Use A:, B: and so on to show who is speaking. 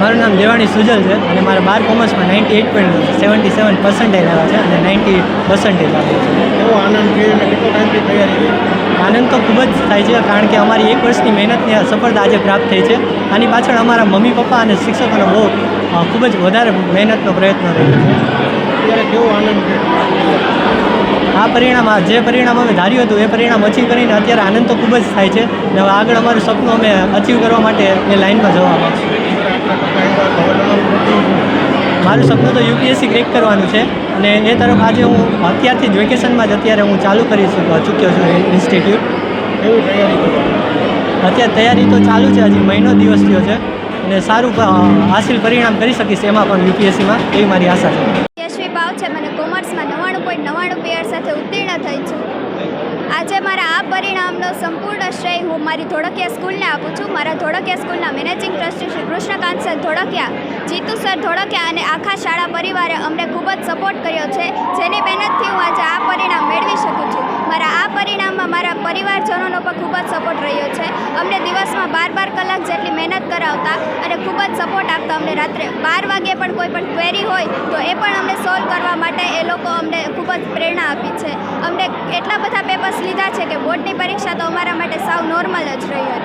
A: મારું નામ દેવાણી સુજલ છે અને મારા બાર કોમર્સમાં ninety eight point seventy seven percentage આવ્યા છે અને નાઇન્ટી પર્સન્ટેજ આવ્યા છે.
B: એવો આનંદ છે કેટલો ટાઈમથી તૈયારી
A: આનંદ તો ખૂબ જ થાય છે કારણ કે અમારી એક વર્ષની મહેનતની આ સફળતા આજે પ્રાપ્ત થઈ છે. આની પાછળ અમારા મમ્મી પપ્પા અને શિક્ષકોનો બહુ ખૂબ જ વધારે મહેનતનો પ્રયત્ન રહ્યો છે.
B: કેવો આનંદ છે?
A: આ પરિણામ આ જે પરિણામ અમે ધાર્યું હતું એ પરિણામ અચીવ કરીને અત્યારે આનંદ તો ખૂબ જ થાય છે. અને હવે આગળ અમારું સપનું અમે અચીવ કરવા માટે એ લાઈનમાં જવા માંગીશું મારું સપનું તો યુપીએસસી ક્રેક કરવાનું છે અને એ તરફ આજે હું અત્યારથી જ વેકેશનમાં જ અત્યારે હું ચાલુ કરી ચૂક્યો છું ઇન્સ્ટિટ્યૂટ.
B: એવું તૈયારી
A: અત્યારે તૈયારી તો ચાલુ છે હજી મહિનો દિવસ થયો છે અને સારું હાસિલ પરિણામ કરી શકીશ એમાં પણ યુપીએસસીમાં એવી મારી આશા છે.
C: યશવી ભાવ છે મને કોમર્સમાં નવ્વાણું પોઈન્ટ નવ્વાણું પીઆર સાથે ઉત્તીર્ણ થઈ છું. આજે મારા આ પરિણામનો સંપૂર્ણ શ્રેય હું મારી ધોળકિયા સ્કૂલને આપું છું. મારા ધોળકિયા સ્કૂલના managing trustee Shri Krishnakant sir Dholakiya Jitu sir Dholakiya અને આખા શાળા પરિવારે અમને ખૂબ જ સપોર્ટ કર્યો છે. જેની મહેનતથી હું આજે આ પરિણામ મેળવી શકું છું. મારા આ પરિણામમાં મારા પરિવારજનોનો પણ ખૂબ જ સપોર્ટ રહ્યો છે. અમને દિવસમાં બાર બાર કલાક જેટલી મહેનત કરાવતા અને ખૂબ જ સપોર્ટ આપતા અમને રાત્રે બાર વાગ્યે પણ કોઈ પણ ક્વેરી હોય તો એ પણ અમને સોલ્વ કરવા માટે એ લોકો અમને ખૂબ જ પ્રેરણા આપી છે. અમને એટલા બધા પેપર્સ લીધા છે કે બોર્ડની પરીક્ષા તો અમારા માટે સાવ નોર્મલ જ રહી હતી.